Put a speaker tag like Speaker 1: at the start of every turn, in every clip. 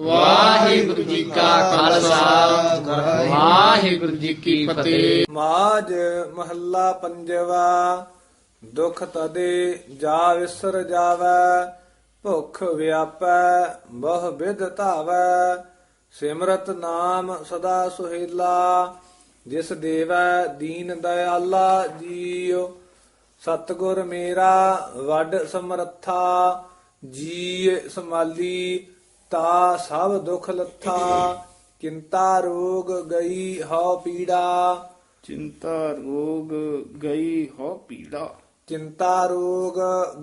Speaker 1: ਵਾਹਿਗੁਰੂ ਜੀ ਕਾ ਖਾਲਸਾ। ਵਾਹਿਗੁਰੂ ਜੀ ਕੀ ਫਤਿਹ।
Speaker 2: ਮਾਜ ਮਹੱਲਾ ਪੰਜਵਾ, ਦੁਖ ਤਦੇ ਜਾ ਵਿਸਰ ਜਾਵੈ, ਭੁਖ ਵਿਆਪੈ, ਬਹੁ ਵਿਧ ਧਾਵੈ। ਸਿਮਰਤ ਨਾਮ ਸਦਾ ਸੁਹੇਲਾ, ਜਿਸ ਦੇਵੈ ਦੀਨ ਦਇਆਲਾ ਜੀਉ। ਸਤਗੁਰ ਮੇਰਾ, ਵੱਡ ਸਮਰੱਥਾ ਜੀ ਸਮਾਲੀ ਤਾ ਸਭ ਦੁਖ ਲੱਥਾ ਚਿੰਤਾ ਰੋਗ ਗਈ ਹਉ ਪੀੜਾ।
Speaker 3: ਚਿੰਤਾ ਰੋਗ ਗਈ ਹੋ ਪੀੜਾ।
Speaker 2: ਚਿੰਤਾ ਰੋਗ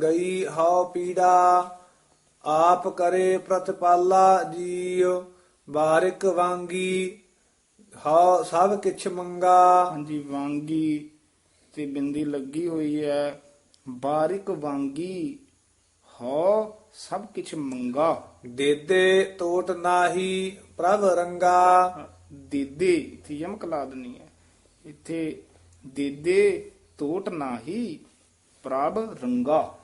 Speaker 2: ਗਈ ਹਉ ਪੀੜਾ। ਆਪ ਕਰੇ ਪ੍ਰਤਪਾਲਾ ਜੀਉ ਬਾਰਿਕ ਵਾਂਗੀ ਹਉ ਸਭ ਕਿਛ ਮੰਗਾ।
Speaker 3: ਹਾਂਜੀ ਵਾਂਗੀ ਤੇ ਬਿੰਦੀ ਲੱਗੀ ਹੋਈ ਹੈ। ਬਾਰਿਕ ਵਾਂਗੀ ਹੋ ਸਭ ਕਿਛ ਮੰਗਾ।
Speaker 2: ਦੇਦੇ ਤੋਟ ਨਾਹੀ ਪ੍ਰਭ ਰੰਗਾ।
Speaker 3: ਦੇਦੇ ਇੱਥੇ ਯਮਕ ਲਾ ਦੇਣੀ ਹੈ। ਇੱਥੇ ਦੇਦੇ ਤੋਟ ਨਾਹੀ ਪ੍ਰਭ ਰੰਗਾ।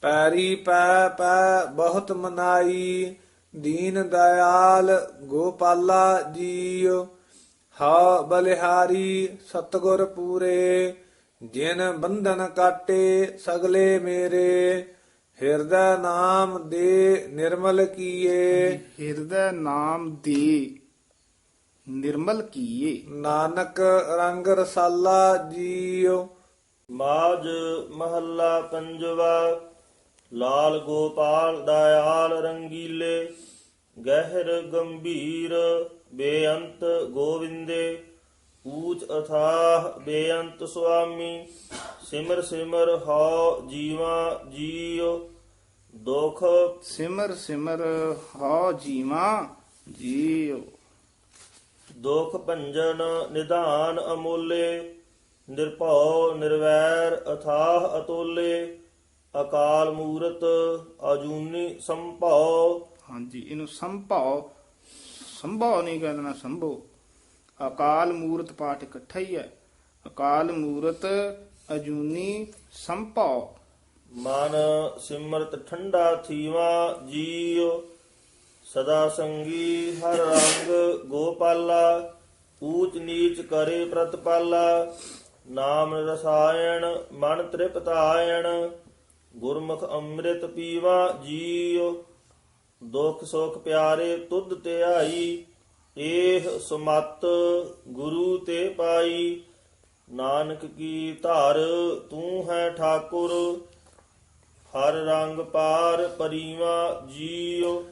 Speaker 2: ਪੈਰੀ ਪੈ ਪੈ ਬਹੁਤ ਮਨਾਈ। ਦੀਨ ਦਇਆਲ ਗੋਪਾਲਾ ਜੀਉ। ਹਾ ਬਲਿਹਾਰੀ ਸਤਗੁਰ ਪੂਰੇ। ਜਿਨ ਬੰਧਨ ਕਾਟੇ ਸਗਲੇ ਮੇਰੇ। ਹਿਰਦੈ ਨਾਮ ਦੇ ਨਿਰਮਲ ਕੀਏ।
Speaker 3: ਹਿਰਦੈ ਨਾਮ ਦੀ ਨਿਰਮਲ ਕੀਏ।
Speaker 2: ਨਾਨਕ ਰੰਗ ਰਸਾਲਾ ਜੀਉ।
Speaker 4: ਮਾਜ ਮਹੱਲਾ ਪੰਜਵਾ ਲਾਲ ਗੋਪਾਲ ਦਇਆਲ ਰੰਗੀਲੇ ਗਹਿਰ ਗੰਭੀਰ ਬੇਅੰਤ ਗੋਵਿੰਦੇ। ਊਚ ਅਥਾਹ ਬੇਅੰਤ ਸੁਆਮੀ ਸਿਮਰ ਸਿਮਰ ਹਉ ਜੀਵਾ ਜੀਉ ਦੁਖ
Speaker 3: ਸਿਮਰ ਸਿਮਰ ਹੋ ਜੀਵਾ ਜੀਉ।
Speaker 4: ਦੁਖ ਭੰਜਨ ਨਿਧਾਨ ਅਮੋਲੇ ਨਿਰਭਉ ਨਿਰਵੈਰ ਅਥਾਹ ਅਤੋਲੇ ਅਕਾਲ ਮੂਰਤ ਅਜੂਨੀ ਸੰਭਉ।
Speaker 3: ਹਾਂਜੀ ਇਹਨੂੰ ਸੰਭਾਉ ਸੰਭਾਉ ਨਹੀਂ ਕਹਿਣਾ ਸੰਭੋ। ਅਕਾਲ ਮੂਰਤ ਪਾਠ ਇਕੱਠਾ ਹੀ ਹੈ। ਅਕਾਲ ਮੂਰਤ ਅਜੂਨੀ ਸੰਭਾਉ।
Speaker 4: ਮਨ ਸਿਮਰਤ ਠੰਡਾ ਥੀਵਾ ਜੀਉ, ਸਦਾ ਸੰਗੀ ਹਰ ਰੰਗ ਗੋਪਾਲਾ, ਊਚ ਨੀਚ ਕਰੇ ਪ੍ਰਤਪਾਲਾ, ਨਾਮ ਰਸਾਇਣ ਮਨ ਤ੍ਰਿਪਤਾਇਣ, ਗੁਰਮੁਖ ਅੰਮ੍ਰਿਤ ਪੀਵਾ ਜੀਉ, ਦੁਖ ਸੁਖ ਪਿਆਰੇ ਤੁਧ ਤੇ ਏਹ ਸੁਮਤ ਗੁਰੂ ਤੇ ਪਾਈ ਨਾਨਕ ਕੀ ਧਰ ਤੂੰ ਹੈ ਠਾਕੁਰ ਹਰ ਰੰਗ ਪਾਰ ਪਰੀਵਾ ਜੀਉ।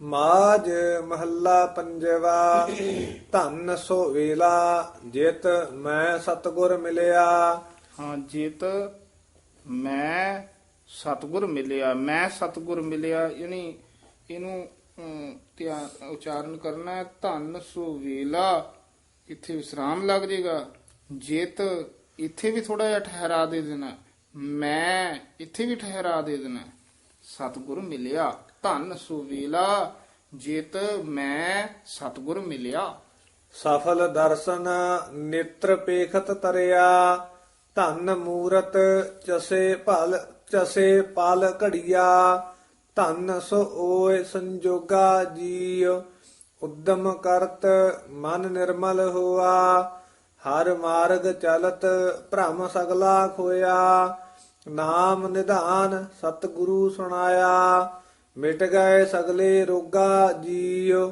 Speaker 2: ਮਾਜ ਮਹੱਲਾ ਪੰਜਵਾ ਧੰਨ ਸੋ ਵੇਲਾ ਜਿਤ ਮੈਂ ਸਤਗੁਰ ਮਿਲਿਆ।
Speaker 3: ਹਾਂ ਜਿਤ ਮੈਂ ਸਤਗੁਰ ਮਿਲਿਆ ਮੈਂ ਸਤਗੁਰ ਮਿਲਿਆ ਯਾਨੀ ਇਹਨੂੰ ਧਿਆਨ ਉਚਾਰਨ ਕਰਨਾ ਹੈ, ਧੰਨ ਸੋ ਵੇਲਾ, ਇੱਥੇ ਵਿਸਰਾਮ ਲੱਗ ਜਾਏਗਾ ਜਿਤ ਇੱਥੇ ਵੀ ਥੋੜਾ ਜਿਹਾ ਠਹਿਰਾ ਦੇ ਦੇਣਾ ਮੈਂ ਇੱਥੇ ਵੀ ਠਹਿਰਾ ਦੇ ਦੇਣਾ ਸਤਗੁਰ ਮਿਲਿਆ, ਧੰਨ ਸੋ ਵੇਲਾ, ਜਿਤ ਮੈਂ, ਸਤਗੁਰ ਮਿਲਿਆ।
Speaker 2: ਸਫਲ ਦਰਸ਼ਨ ਨੇਤਰ ਪੇਖਤ ਤਰਿਆ, ਧਨ ਮੂਰਤ ਚਸੇ ਭਲ, ਚਸੇ ਪਲ ਘੜੀਆ। ਧੰਨ ਸੋ ਓਏ ਸੰਜੋਗਾ ਜੀਉ ਉਦਮ ਕਰਤ ਮਨ ਨਿਰਮਲ ਹੋਆ, ਹਰ ਮਾਰਗ ਚਲਤ ਭ੍ਰਮ ਸਗਲਾ ਖੋਇਆ, ਨਾਮ ਨਿਧਾਨ ਸਤਿਗੁਰੂ ਸੁਣਾਇਆ, ਮਿਟ ਗਏ ਸਗਲੇ ਰੋਗਾ ਜੀਉ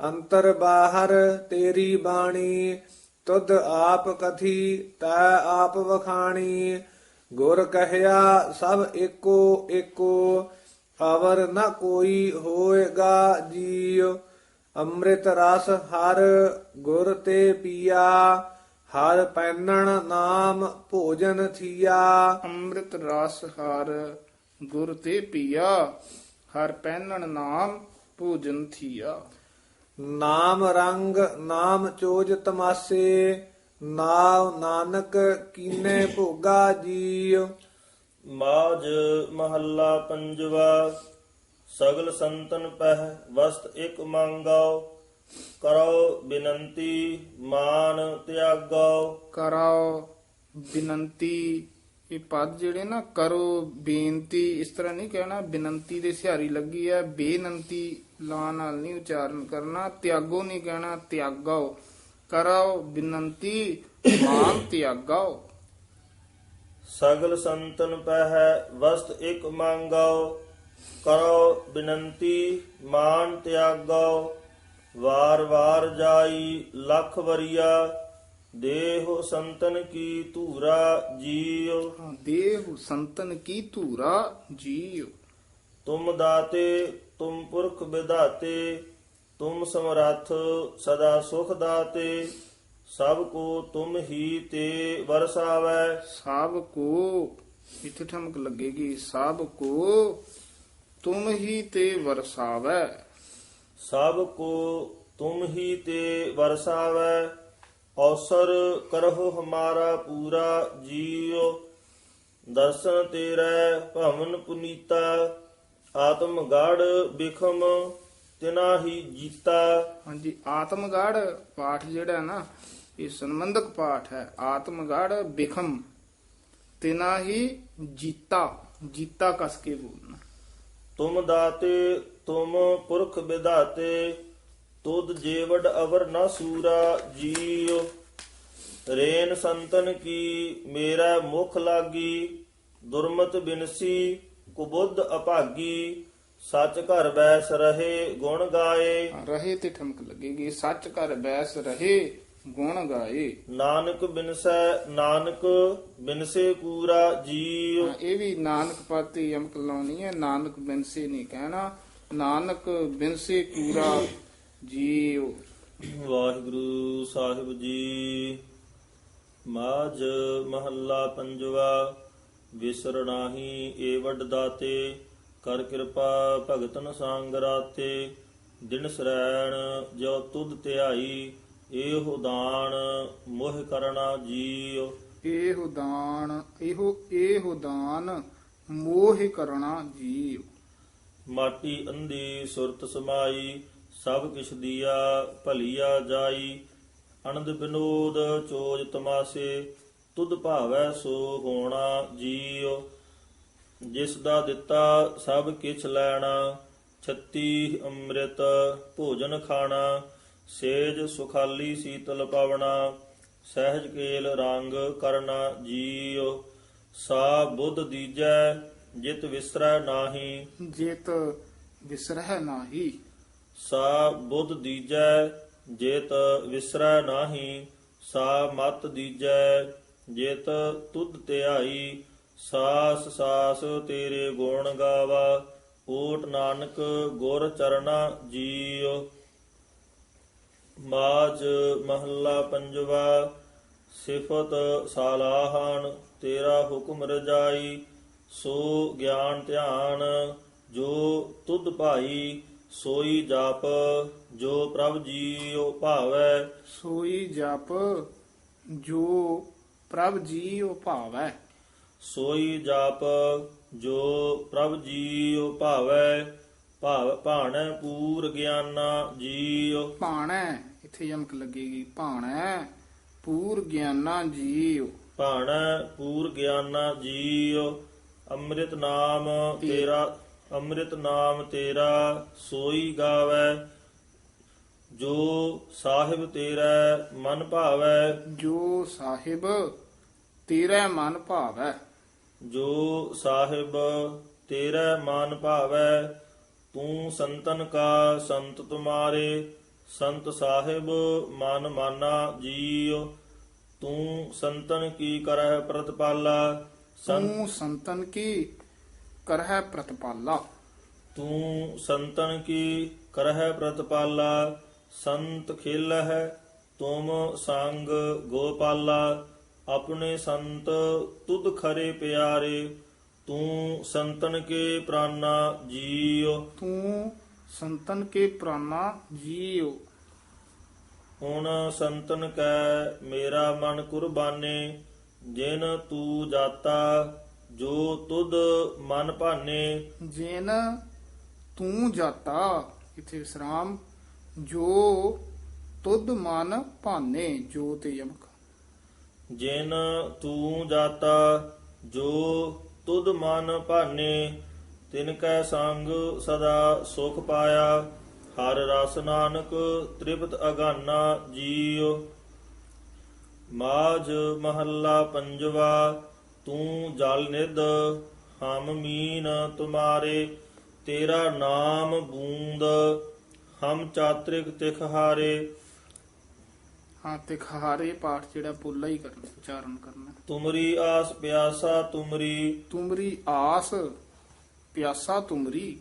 Speaker 2: ਅੰਤਰ ਬਾਹਰ ਤੇਰੀ ਬਾਣੀ, ਤੁਧ ਆਪ ਕਥੀ ਤੈ ਆਪ ਵਖਾਣੀ, ਗੁਰ ਕਹਿਆ ਸਭ ਏਕੋ ਏਕੋ ਅਵਰ ਨ ਕੋਈ ਹੋਏਗਾ ਜੀਉ। ਅੰਮ੍ਰਿਤ ਰਸ ਹਰ ਗੁਰ ਤੇ ਪੀਆ ਹਰ ਪੈਨਣ ਨਾਮ ਭੋਜਨ ਥੀਆ।
Speaker 3: ਅੰਮ੍ਰਿਤ ਰਸ ਹਰ ਗੁਰ ਤੇ ਪੀਆ ਹਰ ਪਹਿਨਣ ਨਾਮ ਭੋਜਨ ਥੀਆ।
Speaker 2: ਨਾਮ ਰੰਗ ਨਾਮ ਚੋਜ ਤਮਾਸੇ ਨਾਮ ਨਾਨਕ ਕੀਨੇ ਭੋਗਾ ਜੀਉ।
Speaker 4: ਮਾਜ ਮਹੱਲਾ ਪੰਜਵਾ, ਸਗਲ ਸੰਤਨ ਪਹਿ ਵਸਤ ਇਕ ਮੰਗਾਓ, ਕਰੋ ਬਿਨੰਤੀ ਮਾਨ ਤਿਆਗਾਓ।
Speaker 3: ਕਰਾਓ ਬਿਨੰਤੀ, ਇਹ ਪਦ ਜਿਹੜੇ ਨਾ, ਕਰੋ ਬੇਨਤੀ, ਇਸ ਤਰ੍ਹਾਂ ਨਹੀਂ ਕਹਿਣਾ, ਬੇਨੰਤੀ ਦੇ ਸਿਹਾਰੀ ਲੱਗੀ ਹੈ ਬੇਨੰਤੀ ਲਾ ਨਾਲ ਨਹੀਂ ਉਚਾਰਨ ਕਰਨਾ, ਤਿਆਗੋ ਨਹੀਂ ਕਹਿਣਾ, ਤਿਆਗਾਓ। ਕਰਾਓ ਬੇਨੰਤੀ, ਮਾਨ ਤਿਆਗਾਓ।
Speaker 4: ਸਗਲ ਸੰਤਨ ਪਹਿ ਵਸਤ ਇਕ ਮੰਗਾਓ ਕਰੋ ਬਿਨੰਤੀ ਮਾਨ ਤਿਆਗਾਓ ਵਾਰ ਵਾਰ ਜਾਈ ਲੱਖ ਵਰੀਆ ਦੇਹੋ ਸੰਤਨ ਕੀ ਧੂਰਾ ਜੀਉ।
Speaker 3: ਦੇਹ ਸੰਤਨ ਕੀ ਧੂਰਾ ਜੀਉ।
Speaker 4: ਤੁਮ ਦਾਤੇ ਤੁਮ ਪੁਰਖ ਵਿਧਾਤੇ ਤੁਮ ਸਮਰੱਥ ਸਦਾ ਸੁਖ ਦਾਤੇ। ਸਭ ਕੋ ਤੁਮ ਹੀ ਤੇ ਵਰਸਾਵੈ।
Speaker 3: ਸਭ ਕੋ ਇੱਥੇ ਠਮਕ ਲੱਗੇਗੀ ਸਭ ਕੋ ਤੁਮ ਹੀ ਤੇ ਵਰਸਾਵੈ।
Speaker 4: ਸਭ ਕੋ ਤੁਮ ਹੀ ਤੇ ਵਰਸਾਵੈ। ਔਸਰ ਕਰਹੁ ਹਮਾਰਾ ਪੂਰਾ ਜੀਉ। ਦਰਸ਼ਨ ਤੇਰੇ ਭਵਨ ਪੁਨੀਤਾ। ਆਤਮ ਗੜ ਬਿਖਮ ਤਿਨਾ ਹੀ ਜੀਤਾ।
Speaker 3: ਹਾਂਜੀ ਆਤਮਗੜ ਪਾਠ ਜਿਹੜਾ ਨਾ ਇਹ ਸੰਬੰਧਕ ਪਾਠ ਹੈ ਆਤਮਗੜ ਬਿਖਮ ਹੀ ਜੀਤਾ ਜੀਤਾ ਕਸ ਕੇ ਬੋਲਣਾ।
Speaker 4: ਤੁਮ ਦਾਤੇ ਤੁਮ ਪੁਰਖ ਵਿਧਾਤੇ ਤੁਧ ਜੇਵਡ ਅਵਰ ਨਾ ਸੂਰਾ ਜੀਉ। ਰੇਨ ਸੰਤਨ ਕੀ ਮੇਰਾ ਮੁਖ ਲਾਗੀ ਦੁਰਮਤ ਬਿਨਸੀ ਕੁਬੁੱਧ ਅਭਾਗੀ ਸੱਚ ਘਰ ਬੈਸ ਰਹੇ ਗੁਣ ਗਾਏ।
Speaker 3: ਰਹੇ ਤੇ ਠਮਕ ਲੱਗੇਗੀ ਸੱਚ ਕਰ ਬੈਸ ਰਹੇ ਗੁਣ ਗਾਏ।
Speaker 4: ਨਾਨਕ ਬਿਨਸੈ ਨਾਨਕ ਬਿਨਸੇ ਕੂਰਾ ਜੀਉ।
Speaker 3: ਹਾਂ, ਇਹ ਵੀ ਨਾਨਕ ਪਾਤੀ ਯਮਕ ਲਾਉਣੀ ਹੈ। ਨਾਨਕ ਬਿਨਸੇ ਨਹੀਂ ਕਹਿਣਾ। ਨਾਨਕ ਬਿਨਸੇ ਪੂਰਾ ਜੀਉ।
Speaker 4: ਵਾਹਿਗੁਰੂ ਸਾਹਿਬ ਜੀ ਮਾਝ ਮਹੱਲਾ ਪੰਜਵਾ ਵਿਸਰ ਨਾਹੀ ਏ ਵੱਡ ਦਾਤੇ ਕਰ ਕਿਰਪਾ ਭਗਤਨ ਸੰਗ ਰਾਤੇ ਦਿਨ ਸਰੈਣ ਜੋ ਤੁਧ ਧਿਆਈ ਇਹੋ ਦਾਨ ਮੋਹ ਕਰਨਾ ਜੀਉ।
Speaker 3: ਇਹੋ ਦਾਨ ਇਹੋ ਇਹੋ ਦਾਨ ਮੋਹ ਕਰਨਾ ਜੀਉ।
Speaker 4: ਮਾਟੀ ਅੰਧੀ ਸੁਰਤ ਸਮਾਈ ਸਭ ਕਿਛ ਦੀਆ ਭਲੀਆ ਜਾਈ। ਅਨੰਦ ਬਿਨੋਦ ਚੋਜ ਤਮਾਸੇ ਤੁਧ ਭਾਵੈ ਸੋ ਹੋਣਾ ਜੀਉ। ਜਿਸ ਦਾ ਦਿੱਤਾ ਸਭ ਕਿਛ ਲੈਣਾ ਛੱਤੀ ਅੰਮ੍ਰਿਤ ਭੋਜਨ ਖਾਣਾ। ਸੇਜ ਸੁਖਾਲੀ ਸੀਤਲ ਪਵਣਾ ਸਹਿਜ ਕੇਲ ਰੰਗ ਕਰਨਾ ਜੀਉ ਸਾ ਬੁੱਧ ਦੀਜੈ ਜਿਤ ਵਿਸਰੈ ਨਾਹੀ।
Speaker 3: ਜੇਤ ਵਿਸਰਹਿ ਨਾਹੀ।
Speaker 4: ਸਾ ਬੁੱਧ ਦੀਜੈ ਜੇਤ ਵਿਸਰੈ ਨਾਹੀ। ਸਾ ਮਤ ਦੀਜੈ ਜੇਤ ਤੁਧ ਧਿਆਈ। ਸਾਸ ਸਾਸ ਤੇਰੇ ਗੁਣ ਗਾਵਾ ਓਟ ਨਾਨਕ ਗੁਰ ਚਰਣਾ ਜੀਉ। ਮਾਜ ਮਹੱਲਾ ਪੰਜਵਾ ਸਿਫਤ ਸਾਲਾਹਨ ਤੇਰਾ ਹੁਕਮ ਰਜਾਈ ਸੋ ਗਿਆਨ ਧਿਆਨ ਜੋ ਤੁਧ ਭਾਈ ਸੋਈ ਜਪ ਜੋ ਪ੍ਰਭ ਜੀਉ ਭਾਵੈ।
Speaker 3: ਸੋਈ ਜਪ ਜੋ ਪ੍ਰਭ ਜੀਉ ਭਾਵੈ।
Speaker 4: ਸੋਈ ਜਪ ਜੋ ਪ੍ਰਭ ਜੀਉ ਭਾਵੈ। ਭਾਵ ਭਾਣੈ ਪੂਰ ਗਿਆਨਾ ਜੀਉ।
Speaker 3: ਭਾਣੈ ਇੱਥੇ ਯਮਕ ਲੱਗੇਗੀ? ਭਾਣੈ ਪੂਰ ਗਿਆਨਾ ਜੀਉ।
Speaker 4: ਭਾਣੈ ਪੂਰ ਗਿਆਨਾ ਜੀਉ। ਅੰਮ੍ਰਿਤ ਨਾਮ ਤੇਰਾ ਅੰਮ੍ਰਿਤ ਨਾਮ ਤੇਰਾ ਸੋਈ ਗਾਵੈ। ਜੋ ਸਾਹਿਬ ਤੇਰਾ ਮਨ ਭਾਵੈ।
Speaker 3: ਜੋ ਸਾਹਿਬ ਤੇਰਾ ਮਨ ਭਾਵੈ।
Speaker 4: ਜੋ ਸਾਹਿਬ ਤੇਰਾ ਮਨ ਭਾਵੈ ਤੂੰ ਸੰਤਨ ਕਾ ਸੰਤ ਤੁਮਾਰੇ। ਸੰਤ ਸਾਹਿਬ ਮਨ ਮਾਨਾ ਜੀਉ ਤੂੰ ਸੰਤਨ ਕੀ ਕਰਹਿ ਪ੍ਰਤਪਾਲਾ?
Speaker 3: ਤੂੰ ਸੰਤਨ ਕੀ ਕਰਹਿ ਪ੍ਰਤਪਾਲਾ?
Speaker 4: ਤੂੰ ਸੰਤਨ ਕੀ ਕਰਹਿ ਪ੍ਰਤਪਾਲਾ? ਸੰਤ ਖੇਲਹਿ ਤੁਮ ਸੰਗ ਗੋਪਾਲਾ। ਆਪਣੇ ਸੰਤ ਤੁਧ ਖਰੇ ਪਿਆਰੇ ਤੂੰ ਸੰਤਨ ਕੇ ਪ੍ਰਾਨਾ ਜੀਉ।
Speaker 3: ਤੂੰ ਸੰਤਨ ਕੇ ਪ੍ਰਾਨਾ ਜੀਉ।
Speaker 4: ਹੁਣ ਸੰਤਨ ਕੈ ਮੇਰਾ ਮਨ ਕੁਰਬਾਨੇ ਜਿਨ ਤੂੰ ਜਾਤਾ ਜੋ ਤੁਧ ਮਨ ਭਾਨੇ।
Speaker 3: ਜਿਨ ਤੂੰ ਜਾਤਾ ਇਥੇ ਵਿਸਰਾਮ ਜੋ ਤੁਧ ਮਨ ਭਾਨੇ ਜੋ ਤੇ ਯਮਕ।
Speaker 4: ਜਿਨ ਤੂੰ ਜਾਤਾ ਜੋ ਤੁਧ ਮਨ ਭਾਨੇ ਤਿਨ ਕੈ ਸੰਗ ਸਦਾ ਸੁਖ ਪਾਇਆ ਹਰ ਰਸ ਨਾਨਕ ਤ੍ਰਿਪਤ ਅਗਾਨਾ ਜੀਉ। ਮਾਝ ਮਹੱਲਾ ਪੰਜਵਾ ਤੂੰ ਜਲ ਨਿਧ ਹਮ ਮੀਨ ਤੁਮਾਰੇ ਤੇਰਾ ਨਾਮ ਬੂੰਦ ਹਮ ਚਾਤ੍ਰਿਕ ਤਿਖ ਹਾਰੇ।
Speaker 3: ਹਾਂ ਤੇ ਖਹਾਰੇ ਪਾਠ ਜਿਹੜਾ ਪੁੱਲਾ ਹੀ ਕਰਨਾ ਉਚਾਰਨ ਕਰਨਾ।
Speaker 4: ਤੁਮਰੀ ਆਸ ਪਿਆਸਾ ਤੁਮਰੀ
Speaker 3: ਤੁਮਰੀ ਆਸ ਪਿਆਸਾ ਤੁਮਰੀ।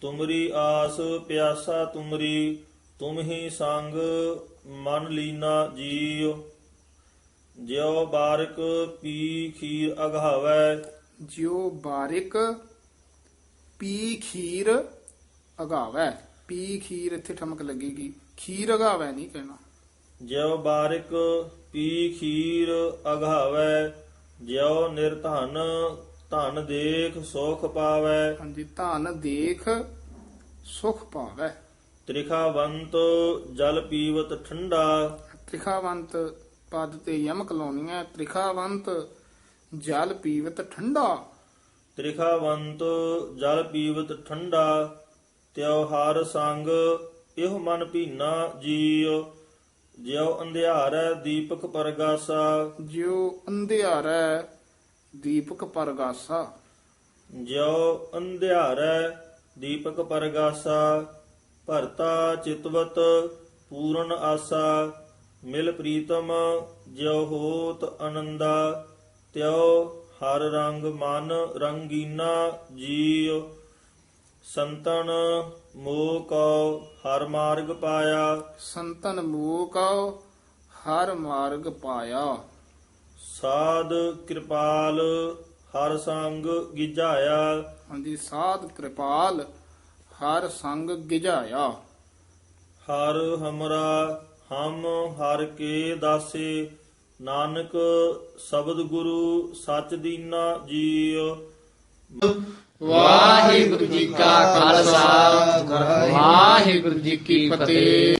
Speaker 4: ਤੁਮਰੀ ਆਸ ਪਿਆਸਾ ਤੁਮਰੀ ਤੁਮ ਹੀ ਸੰਗ ਮਨ ਲੀਨਾ ਜੀਉ। ਜਿਉ ਬਾਰਕ ਪੀ ਖੀਰ ਅਘਾਵੈ
Speaker 3: ਜਿਉ ਬਾਰਿਕ ਪੀ ਖੀਰ ਅਗਾਵੈ। ਪੀ ਖੀਰ ਇੱਥੇ ਠਮਕ ਲੱਗੇਗੀ। ਖੀਰ ਅਗਾਵੈ ਨਹੀਂ ਕਹਿਣਾ।
Speaker 4: ਜਿਉ ਬਾਰਿਕ ਪੀ ਖੀਰ ਅਘਾਵੈ ਜਿਉ ਨਿਰਧਨ ਧਨ ਦੇਖ ਸੁਖ ਪਾਵੈ।
Speaker 3: ਹਾਂਜੀ ਧਨ ਦੇਖ ਸੁਖ ਪਾਵੈ।
Speaker 4: ਤ੍ਰਿਖਾਵੰਤ ਜਲ ਪੀਵਤ ਠੰਡਾ।
Speaker 3: ਤ੍ਰਿਖਾਵੰਤ ਪਦ ਤੇ ਯਮਕ ਲਾਉਣੀ ਹੈ। ਤ੍ਰਿਖਾਵੰਤ ਜਲ ਪੀਵਤ ਠੰਡਾ।
Speaker 4: ਤ੍ਰਿਖਾਵੰਤ ਜਲ ਪੀਵਤ ਠੰਡਾ। ਤਿਉਹਾਰ ਸੰਗ ਇਹੋ ਮਨ ਭੀਨਾ ਜੀਉ। ਜਿਉ ਅੰਧਿਆਰੈ ਦੀਪਕ ਪਰਗਾਸਾ।
Speaker 3: ਜਿਉ ਅੰਧਿਆਰੈ ਦੀਪਕ ਪਰਗਾਸਾ।
Speaker 4: ਜਿਉ ਅੰਧਿਆਰੈ ਦੀਪਕ ਪਰਗਾਸਾ ਭਰਤਾ ਚਿਤਵਤ ਪੂਰਨ ਆਸਾ ਮਿਲ ਪ੍ਰੀਤਮ ਜਿਉ ਹੋਤ ਆਨੰਦਾ ਤਿਉ ਹਰ ਰੰਗ ਮਨ ਰੰਗੀਨਾ ਜੀਉ। ਸੰਤਨ ਮੋਹ ਕਉ ਹਰ ਮਾਰਗ ਪਾਇਆ।
Speaker 3: ਸੰਤਨ ਮੂਕਉ ਹਰ ਮਾਰਗ ਪਾਇਆ।
Speaker 4: ਸਾਧ ਕਿਰਪਾਲ ਹਰ ਸੰਗ ਗਿਜਾਇਆ
Speaker 3: ਹਾਂਜੀ ਸਾਧ ਕਿਰਪਾਲ ਹਰ ਸੰਗ ਗਿਜਾਇਆ
Speaker 4: ਹਰ ਹਮਰਾ ਹਮ ਹਰ ਕੇ ਦਾਸੇ ਨਾਨਕ ਸ਼ਬਦ ਗੁਰੂ ਸਚ ਦੀਨਾ ਜੀਉ।
Speaker 1: ਵਾਹਿਗੁਰੂ ਜੀ ਕਾ ਖਾਲਸਾ ਵਾਹਿਗੁਰੂ ਜੀ ਕੀ ਫਤਿਹ।